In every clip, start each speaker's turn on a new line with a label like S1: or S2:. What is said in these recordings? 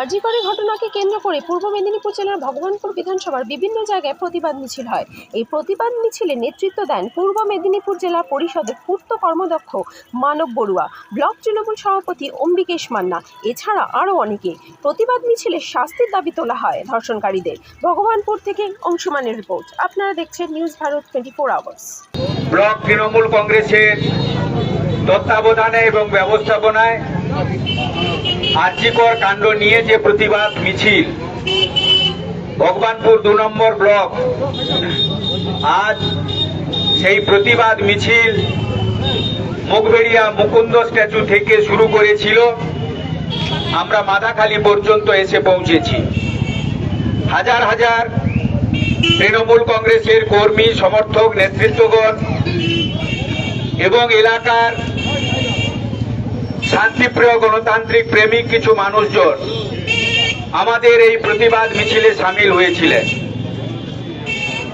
S1: আরজিকরের ঘটনাকে কেন্দ্র করে পূর্ব মেদিনীপুর জেলার ভগবানপুর বিধানসভার বিভিন্ন জায়গায় প্রতিবাদ মিছিল হয়। এই প্রতিবাদ মিছিলে নেতৃত্ব দেন পূর্ব মেদিনীপুর জেলা পরিষদের পূর্ত কর্মদক্ষ মানব বড়ুয়া, ব্লক তৃণমূল সভাপতি অম্বিকেশ মান্না, এছাড়া আরও অনেকে। প্রতিবাদ মিছিলে শাস্তির দাবি তোলা হয় ধর্ষণকারীদের। ভগবানপুর থেকে অংশুমানের রিপোর্ট। আপনারা দেখছেন news Bharat twenty four hours
S2: block Trinamool কংগ্রেসের তত্ত্বাবধানে এবং ব্যবস্থাপনায় আর্যিকর কাণ্ড নিয়ে যে প্রতিবাদ মিছিল, ভগবানপুর দু নম্বর ব্লক, আজ সেই প্রতিবাদ মিছিল মুখবেড়িয়া মুকুন্দ স্ট্যাচু থেকে শুরু করেছিল। আমরা মাদাখালী পর্যন্ত এসে পৌঁছেছি। হাজার হাজার তৃণমূল কংগ্রেসের কর্মী, সমর্থক, নেতৃত্বগণ এবং এলাকার শান্তিপ্রিয় গণতান্ত্রিক প্রেমিক কিছু মানুষজন আমাদের এই প্রতিবাদ মিছিলে সামিল হয়েছিলেন।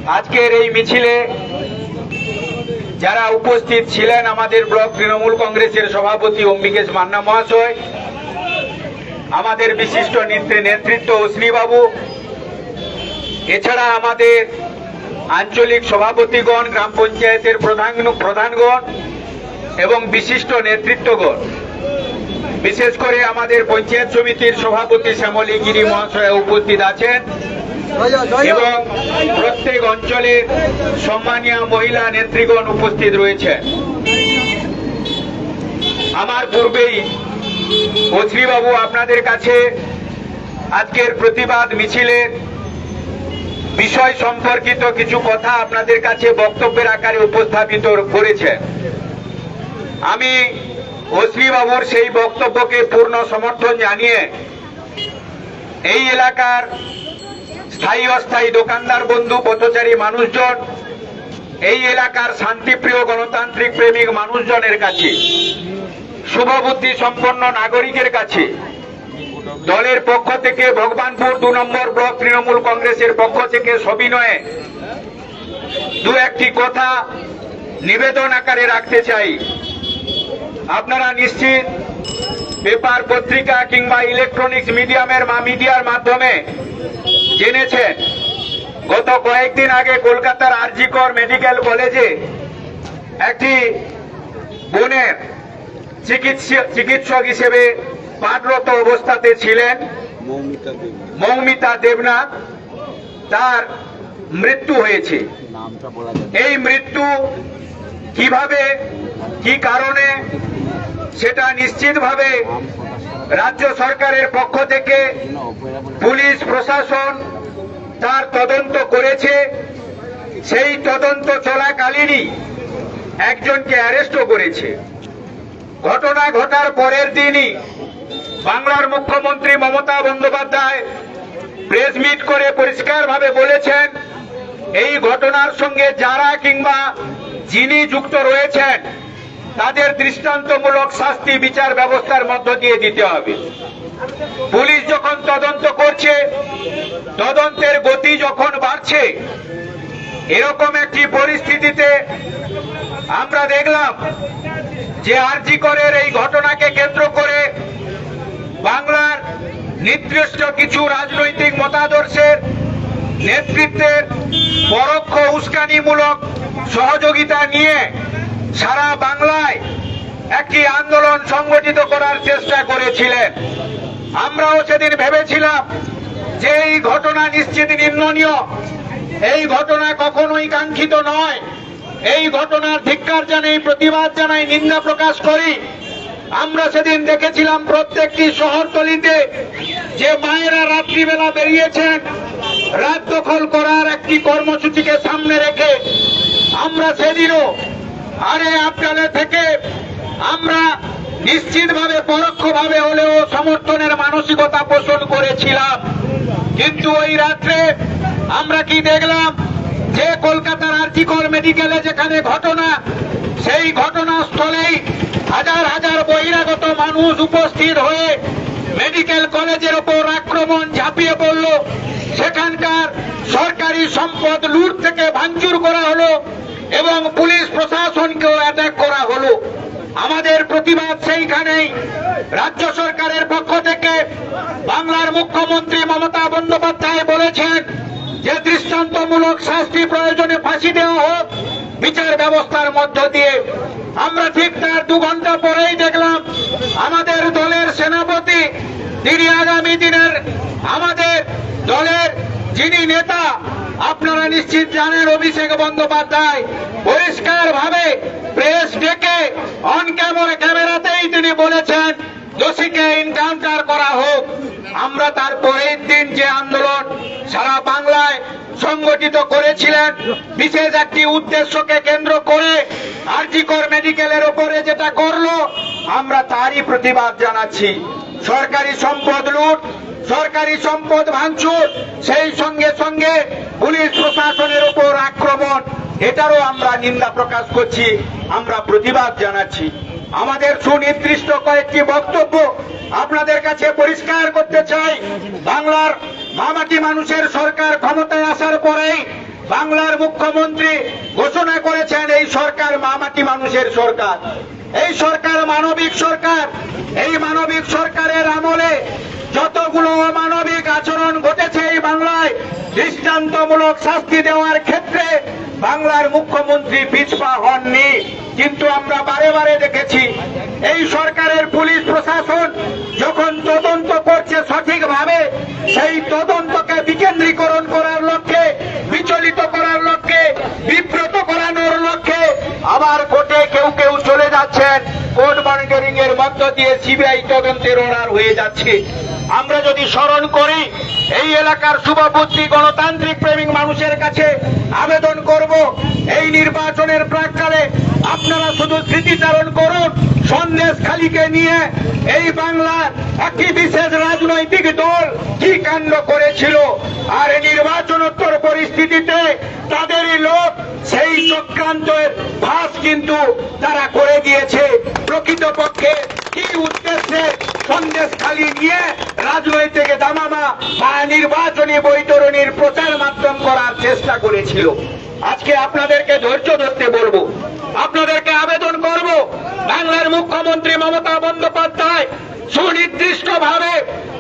S2: আজকের এই মিছিলে যারা উপস্থিত ছিলেন আমাদের ব্লক তৃণমূল কংগ্রেসের সভাপতি অম্বিকেশ মান্না মহাশয়, আমাদের বিশিষ্ট নেতৃ- নেতৃত্ব অশ্বিনীবাবু এছাড়া আমাদের আঞ্চলিক সভাপতিগণ, গ্রাম পঞ্চায়েতের প্রধান প্রধানগণ এবং বিশিষ্ট নেতৃত্বগণ। বিশেষ করে আমাদের পঞ্চায়েত সমিতির সভাপতি শ্যামলী গিরি মহাশয় উপস্থিত আছেন এবং প্রত্যেক অঞ্চলের সম্মানীয় মহিলা নেত্রীগণ উপস্থিত রয়েছে। আমার পূর্বেই অশ্রীবাবু আপনাদের কাছে আজকের প্রতিবাদ মিছিলের বিষয় সম্পর্কিত কিছু কথা আপনাদের কাছে বক্তব্যের আকারে উপস্থাপিত করেছেন আমি বাবুর সেই বক্তব্যকে পূর্ণ সমর্থন জানিয়ে এই এলাকার স্থায়ী অস্থায়ী দোকানদার, বন্ধু, পথচারী মানুষজন, এই এলাকার শান্তিপ্রিয় গণতান্ত্রিক প্রেমিক মানুষজনের কাছে, শুভবুদ্ধি সম্পন্ন নাগরিকের কাছে, দলের পক্ষ থেকে ভগবানপুর দু নম্বর ব্লক তৃণমূল কংগ্রেসের পক্ষ থেকে সবিনয়ে দু একটি কথা নিবেদন আকারে রাখতে চাই। আপনারা নিশ্চিত পেপার পত্রিকা কিংবা ইলেকট্রনিক্স মিডিয়ামের মা মিডিয়ার মাধ্যমে জেনেছেন গত কয়েকদিন আগে কলকাতার আরজিকর মেডিকেল কলেজে একটি বোনের চিকিৎসা চিকিৎসক হিসেবে পাঠরত অবস্থাতে ছিলেন
S3: মৌমিতা দেবী
S2: মৌমিতা দেবনাথ। তার মৃত্যু হয়েছে। এই মৃত্যু কীভাবে কি কারণে সেটা নিশ্চিতভাবে রাজ্য সরকারের পক্ষ থেকে পুলিশ প্রশাসন তার তদন্ত করেছে। সেই তদন্ত চলাকালীনই একজনকে অ্যারেস্টও করেছে। ঘটনা ঘটার পরের দিনই বাংলার মুখ্যমন্ত্রী মমতা বন্দ্যোপাধ্যায় প্রেস মিট করে পরিষ্কারভাবে বলেছেন, এই ঘটনার সঙ্গে যারা কিংবা যিনি যুক্ত রয়েছেন তাদের দৃষ্টান্তমূলক শাস্তি বিচার ব্যবস্থার মধ্য দিয়ে দিতে হবে। পুলিশ যখন তদন্ত করছে, তদন্তের গতি যখন বাড়ছে, এরকম একটি পরিস্থিতিতে আমরা দেখলাম যে আরজি করের এই ঘটনাকে কেন্দ্র করে বাংলার নির্দিষ্ট কিছু রাজনৈতিক মতাদর্শের নেতৃত্বের পরোক্ষ উস্কানিমূলক সহযোগিতা নিয়ে সারা বাংলায় একটি আন্দোলন সংগঠিত করার চেষ্টা করেছিলেন। আমরাও সেদিন ভেবেছিলাম যে এই ঘটনা নিশ্চিত নিম্ননীয় এই ঘটনা কখনোই কাঙ্ক্ষিত নয়। এই ঘটনার ধিক্কার জানাই, প্রতিবাদ জানাই, নিন্দা প্রকাশ করি। আমরা সেদিন দেখেছিলাম প্রত্যেকটি শহরতলিতে যে মায়েরা রাত্রিবেলা বেরিয়েছেন, রাত দখল করার একটি কর্মসূচিকে সামনে রেখে। আমরা সেদিনও আরে আপনাদের থেকে আমরা নিশ্চিতভাবে, পরোক্ষভাবে হলেও সমর্থনের মানসিকতা পোষণ করেছিলাম। কিন্তু ওই রাত্রে আমরা কি দেখলাম যে কলকাতার আর্জিকর মেডিকেলে যেখানে ঘটনা, সেই ঘটনাস্থলেই হাজার হাজার বহিরাগত মানুষ উপস্থিত হয়ে মেডিকেল কলেজের ওপর আক্রমণ ঝাঁপিয়ে পড়ল। সেখানকার সরকারি সম্পদ লুট থেকে ভাঙচুর করা হলো। এবং পুলিশ প্রশাসনকেও অ্যাটাক করা হলো। আমাদের প্রতিবাদ সেইখানেই। রাজ্য সরকারের পক্ষ থেকে বাংলার মুখ্যমন্ত্রী মমতা বন্দ্যোপাধ্যায় বলেছেন যে দৃষ্টান্তমূলক শাস্তি প্রয়োজনে ফাঁসি দেওয়া হোক, বিচার ব্যবস্থার মধ্য দিয়ে। আমরা ঠিক তার দু ঘণ্টা পরেই দেখলাম আমাদের দলের সেনাপতি তিনি আগামী দিনের আমাদের দলের যিনি নেতা আপনারা নিশ্চিত জানেন অভিষেক বন্দ্যোপাধ্যায় পরিষ্কার ভাবে প্রেস ডেকে অন ক্যামেরা ক্যামেরাতেই তিনি বলেছেন, দোষীকে এনকাউন্টার করা হোক। আমরা তার পরের দিন যে আন্দোলন সারা বাংলায় সংগঠিত করেছিলেন, বিশেষ একটি উদ্দেশ্যকে কেন্দ্র করে আরজিকর মেডিকেলের ওপরে যেটা করল, আমরা তারই প্রতিবাদ জানাচ্ছি। সরকারি সম্পদ লুট, সরকারি সম্পদ ভাঙচুর, সেই সঙ্গে সঙ্গে পুলিশ প্রশাসনের উপর আক্রমণ, এটারও আমরা নিন্দা প্রকাশ করছি, আমরা প্রতিবাদ জানাচ্ছি। আমাদের সুনির্দিষ্ট কয়েকটি বক্তব্য আপনাদের কাছে পরিষ্কার করতে চাই। বাংলার মামাটি মানুষের সরকার ক্ষমতায় আসার পরেই বাংলার মুখ্যমন্ত্রী ঘোষণা করেছেন, এই সরকার মামাটি মানুষের সরকার। এই সরকার মানবিক সরকার, এই মানবিক সরকারের আমলে যতগুলো অমানবিক আচরণ ঘটেছে এই বাংলায়, দৃষ্টান্তমূলক শাস্তি দেওয়ার ক্ষেত্রে বাংলার মুখ্যমন্ত্রী পিছপা হননি। কিন্তু আমরা বারে বারে দেখেছি, এই সরকারের পুলিশ প্রশাসন যখন তদন্ত করছে সঠিকভাবে, সেই তদন্তকে বিকেন্দ্রীকরণ করার লক্ষ্যে, বিচলিত করার লক্ষ্যে, বিব্রত করানোর লক্ষ্যে আবার কোর্টে কেউ কেউ চলে যাচ্ছেন। কোর্ট মনিটরিং এর মধ্য দিয়ে সিবিআই তদন্তের অর্ডার হয়ে যাচ্ছে। আমরা যদি স্মরণ করি, এই এলাকার শুভবুদ্ধি গণতান্ত্রিক প্রেমিক মানুষের কাছে আবেদন করব। এই নির্বাচনের প্রাককালে আপনারা শুধু স্মৃতিচারণ করুন, সন্দেশ খালিকে নিয়ে এই বাংলার একটি বিশেষ রাজনৈতিক দল কি কাণ্ড করেছিল আর এই নির্বাচনোত্তর পরিস্থিতিতে তাদেরই লোক সেই চক্রান্তের ভাস কিন্তু তারা করে দিয়েছে প্রকৃতপক্ষে কি উদ্দেশ্যে সন্দেশ খালি নিয়ে রাজনৈতিক দামামা বা নির্বাচনী বৈতরণীর প্রচার মাধ্যম করার চেষ্টা করেছিল। আজকে আপনাদেরকে ধৈর্য ধরতে বলব। আপনাদেরকে আবেদন করব, বাংলার মুখ্যমন্ত্রী মমতা বন্দ্যোপাধ্যায় সুনির্দিষ্ট ভাবে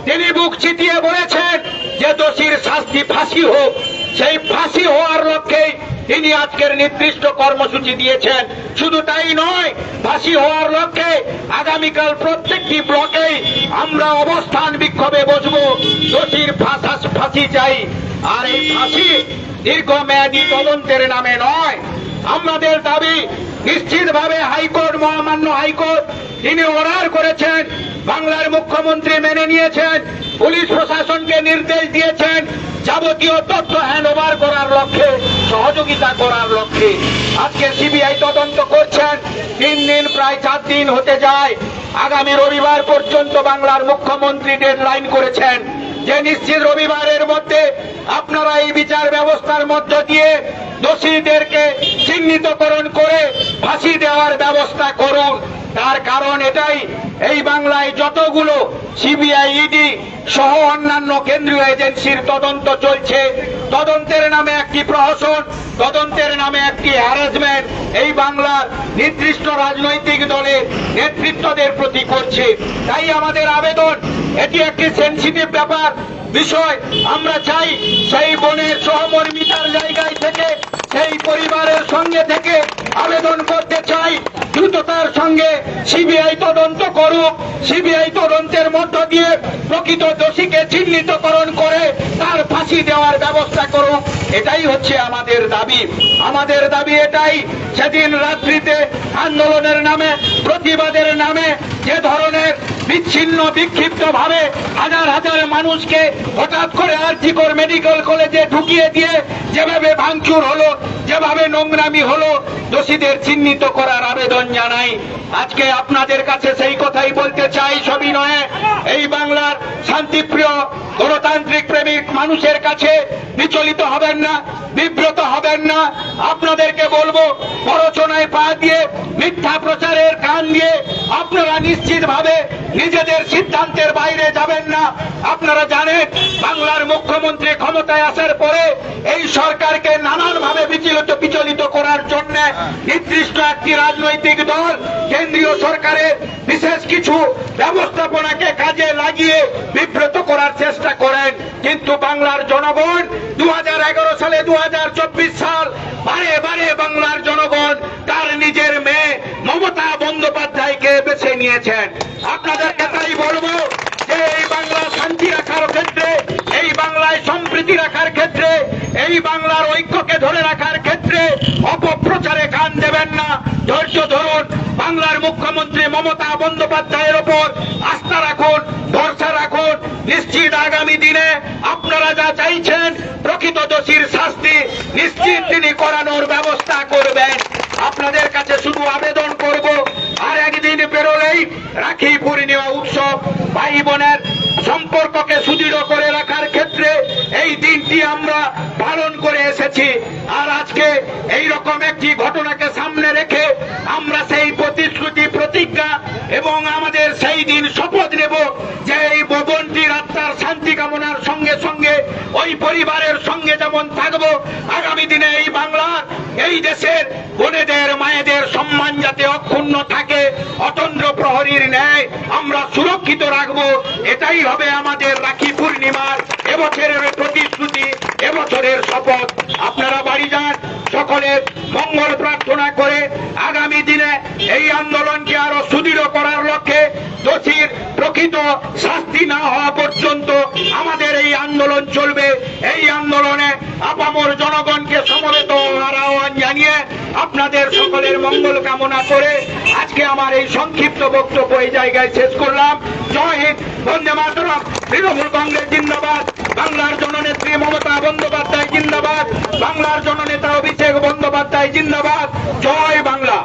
S2: তিনি বুক চিতিয়ে বলেছেন যে দোষীর শাস্তি ফাঁসি হোক। সেই ফাঁসি হওয়ার লক্ষ্যেই তিনি আজকের নির্দিষ্ট কর্মসূচি দিয়েছেন। শুধু তাই নয়, ফাঁসি হওয়ার লক্ষ্যে আগামীকাল প্রত্যেকটি ব্লকেই আমরা অবস্থান বিক্ষোভে বসবো। দোষীর ফাঁসা চাই। আর এই ফাঁসি দীর্ঘমেয়াদী তদন্তের নামে নয়। আমাদের দাবি, নিশ্চিতভাবে হাইকোর্ট, মহামান্য হাইকোর্ট, তিনি অর্ডার করেছেন বাংলার মুখ্যমন্ত্রী মেনে নিয়েছেন, পুলিশ প্রশাসনকে নির্দেশ দিয়েছেন, যাবতীয় তথ্য হ্যান্ড ওভার করার লক্ষ্যে, সহযোগিতা করার লক্ষ্যে। আজকে সিবিআই তদন্ত করছেন তিন দিন প্রায় চার দিন হতে যায়। আগামী রবিবার পর্যন্ত বাংলার মুখ্যমন্ত্রী ডেডলাইন করেছেন। যে নিশ্চিত রবিবারের মধ্যে আপনারা এই বিচার ব্যবস্থার মধ্য দিয়ে দোষীদেরকে চিহ্নিতকরণ করে ফাঁসি দেওয়ার ব্যবস্থা করুন। তার কারণ এটাই, এই বাংলায় যতগুলো সিবিআই ইডি সহ অন্যান্য কেন্দ্রীয় এজেন্সির তদন্ত চলছে। তদন্তের নামে একটি প্রহসন, তদন্তের নামে একটি হ্যারাসমেন্ট এই বাংলার নির্দিষ্ট রাজনৈতিক দলের নেতৃত্বদের প্রতি করছে। তাই আমাদের আবেদন, এটি একটি সেন্সিটিভ ব্যাপার বিষয়। আমরা চাই সেই বোনের সহমর্মিতার জায়গায় থেকে, সেই পরিবারের সঙ্গে থেকে আবেদন করতে চাই। দ্রুততার সঙ্গে সিবিআই তদন্ত করুক, সিবিআই তদন্তের মধ্য দিয়ে প্রকৃত দোষীকে চিহ্নিতকরণ করে তার ফাঁসি দেওয়ার ব্যবস্থা এটাই হচ্ছে আমাদের দাবি। আমাদের দাবি এটাই, সেদিন রাত্রিতে আন্দোলনের নামে, প্রতিবাদের নামে যে ধরনের বিচ্ছিন্ন বিক্ষিপ্ত ভাবে হাজার হাজার মানুষকে হঠাৎ করে আর্থিকর মেডিকেল কলেজে ঢুকিয়ে দিয়ে যেভাবে ভাঙচুর হলো, যেভাবে নোংরামি হলো, দোষীদের চিহ্নিত করার আবেদন জানাই। আজকে আপনাদের কাছে সেই কথাই বলতে চাই সবই নয় এই বাংলার শান্তিপ্রিয় গণতান্ত্রিক প্রেমিক মানুষের কাছে বিচলিত হবেন না, বিব্রত হবেন না। আপনাদেরকে বলব, প্ররোচনায় পা দিয়ে, মিথ্যা প্রচারের কান দিয়ে আপনারা নিশ্চিতভাবে নিজেদের সিদ্ধান্তের বাইরে যাবেন না। আপনারা জানেন, বাংলার মুখ্যমন্ত্রী ক্ষমতায় আসার পরে এই সরকারকে নানানভাবে বিচলিত নির্দিষ্ট একটি রাজনৈতিক দল কেন্দ্রীয় সরকারের বিশেষ কিছু ব্যবস্থাপনাকে কাজে লাগিয়ে বিব্রত করার চেষ্টা করেন। কিন্তু বাংলার জনগণ দু হাজার এগারো সালে দু হাজার চব্বিশ সাল বারে বারে বাংলার জনগণ তার নিজের মেয়ে মমতা বন্দ্যোপাধ্যায়কে বেছে নিয়েছেন। আপনাদেরকে তাই বলব যে এই বাংলা শান্তি রাখার ক্ষেত্রে, এই বাংলায় সম্প্রীতি রাখার ক্ষেত্রে, এই বাংলার ঐক্যকে ধরে রাখার ক্ষেত্রে অপপ্রচারে কান দেবেন না। ধৈর্য ধরুন, বাংলার মুখ্যমন্ত্রী মমতা বন্দ্যোপাধ্যায়ের ওপর আস্থা রাখুন, ভরসা রাখুন। নিশ্চিত আগামী দিনে আপনারা যা চাইছেন, প্রকৃত দোষীর শাস্তি নিশ্চিত তিনি করানোর ব্যবস্থা করবেন। আপনাদের কাছে শুধু আবেদন করব, আর একদিন বেরোলেই রাখি পূর্ণিমা উৎসব, ভাই বোনের সম্পর্ককে সুদৃঢ় করে রাখার ক্ষেত্রে এই দিনটি আমরা পালন করে এসেছি। আর আজকে এই রকম একটি ঘটনাকে সামনে রেখে আমরা সেই প্রতিশ্রুতি, প্রতিজ্ঞা এবং আমাদের সেই দিন শপথ নেব যে এই ভবনটির আত্মার শান্তি কামনার সঙ্গে সঙ্গে ওই পরিবারের সঙ্গে যেমন থাকব, আগামী দিনে এই বাংলার, এই দেশের বোনেদের, মায়েদের সম্মান যাতে অক্ষুণ্ণ থাকে। সুরক্ষিত রাখব, এটাই হবে আমাদের রাখি পূর্ণিমার এবছরের প্রতিশ্রুতি, এবছরের শপথ। আপনারা বাড়ি যান সকলের মঙ্গল প্রার্থনা করে আগামী দিনে এই আন্দোলনকে আরও সুদৃঢ় করার লক্ষ্যে দোষীর প্রকৃত শাস্তি না হওয়া পর্যন্ত আমাদের এই আন্দোলন চলবে। এই আন্দোলনে আপামর জনগণকে সমবেত হওয়ার আহ্বান জানিয়ে আপনাদের সকলের মঙ্গল কামনা করে আজকে আমার এই সংক্ষিপ্ত বক্তব্য এই জায়গায় শেষ করলাম। জয় হিন্দ, বন্দে মাতরম। তৃণমূল কংগ্রেস জিন্দাবাদ। বাংলার জননেত্রী মমতা বন্দ্যোপাধ্যায় জিন্দাবাদ। বাংলার জননেতা অভিষেক বন্দ্যোপাধ্যায় জিন্দাবাদ। জয় বাংলা।